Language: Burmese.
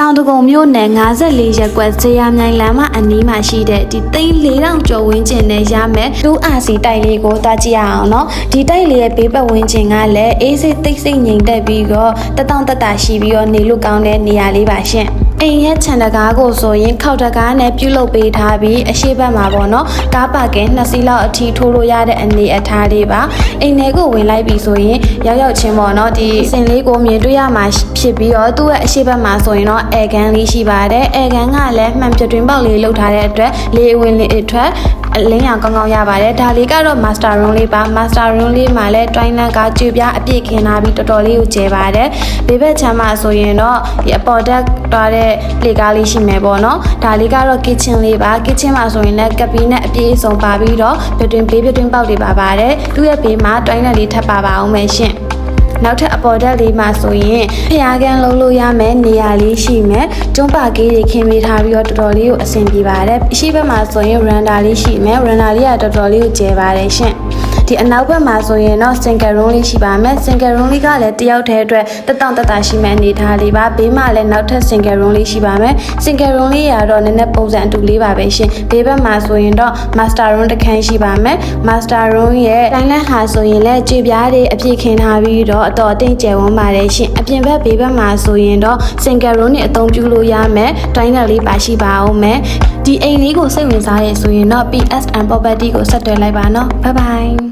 တောင်တကုံမြို့နယ်54ရပ်ကွက်ဇေယျမြိုင်လမ်းမအနီးမှာရှိတဲ့ဒီသိန်း4000ကျော်ဝန်းကျင်နဲ့ရမယ်လူအာစီတိုက်လေးကိုတွားကြည့်ရအောင်နော်ဒီတိုက်လေးရဲ့ဘေးပတ်ဝန်းကျင်ကလည်းအေးစိတ်သိပ်စိတ်ငြိမ်သက်ပြီးတော့တတောင့်တတရှိပြီးတော့နေလို့ကောင်းတဲ့နေရာလေးပါရှင် အိမ်ရဲ့ခြံတကားကိုဆိုရင်ခောက်တကားနဲ့ပြုလုပ်ပေးထားပြီးအရှိတ်ဘက်မှာပေါ့နော်ကားပါကင်နှစ်စီးလောက်အထီးထိုးလို့ရတဲ့အနေအထားလေးပါအိမ်ထဲကိုဝင်လိုက်ပြီဆိုရင်ရောက်ရောက်ချင်းပေါ့နော်ဒီစင်လေးကိုမြင်တွေ့ရမှာဖြစ်ပြီးတော့သူ့ရဲ့အရှိတ်ဘက်မှာဆိုရင်တော့အဲကန်လေးရှိပါတယ်အဲကန်ကလည်းမှန်ပြတွင်ပေါက်လေးလောက်ထားတဲ့အတွက်လေဝင်လေအထွက် အလင်းရောင်ကောင်းကောင်းရပါတယ်ဒါလေးကတော့ master room လေးပါ master room လေးမှာလည်း toilet ကကြွပြအပြည့်ခင်းထားပြီးတော်တော်လေးကိုကျဲပါတယ်ဘေးဘက်ချမ်းမှာဆိုရင်တော့ဒီအပေါ်တက်တွားတဲ့လေကားလေးရှိမယ်ပေါ့နော်ဒါလေးကတော့ kitchen လေးပါ kitchen မှာဆိုရင်လည်းကပီးနဲ့အပြည့်အစုံပါပြီးတော့ပြတွင်ဘေးပြတွင်ပေါက်တွေပါပါတယ်သူ့ရဲ့ဘေးမှာ toilet လေးထပ်ပါပါအောင်မယ်ရှင် နောက်ထပ်အပေါ်တက်လေးမှာဆိုရင်ဖျားကန်လုံးလို့ရမယ်နေရာလေးရှိမယ်ကျွန်းပါကေးတွေခင်းပေးထားပြီးတော့တော်တော်လေးကိုအဆင်ပြေပါတယ်အရှိဘက်မှာဆိုရင် randa လေးရှိမယ် randa လေးကတော်တော်လေးကိုကျဲပါတယ်ရှင် ဒီအနောက်ဘက်မှာဆိုရင်တော့ single room လေးရှိပါမယ် single room လေးကလည်းတယောက်တည်းအတွက်တတောင့်တတရှိမဲ့အနေထားလေးပါဘေးမှာလည်းနောက်ထပ် single room လေးရှိပါမယ် single room လေးရတော့နည်းနည်းပုံစံအတူလေးပါပဲရှင်ဘေးဘက်မှာဆိုရင်တော့ master room တစ်ခန်းရှိပါမယ် master room ရဲ့တိုင်းလန်းဟာဆိုရင်လည်းကြွေပြားတွေအပြည့်ခင်းထားပြီးတော့အတော်အသင့်ကျယ်ဝန်းပါတယ်ရှင်အပြင်ဘက်ဘေးဘက်မှာဆိုရင်တော့ single room နဲ့အသုံးပြုလို့ရမယ်တိုင်းလန်းလေးပါရှိပါအောင်မယ် ဒီအိမ်လေးကိုစိတ်ဝင်စားရဲဆိုရင်တော့ PSN property ကိုဆက်သွယ်လိုက်ပါနော် bye bye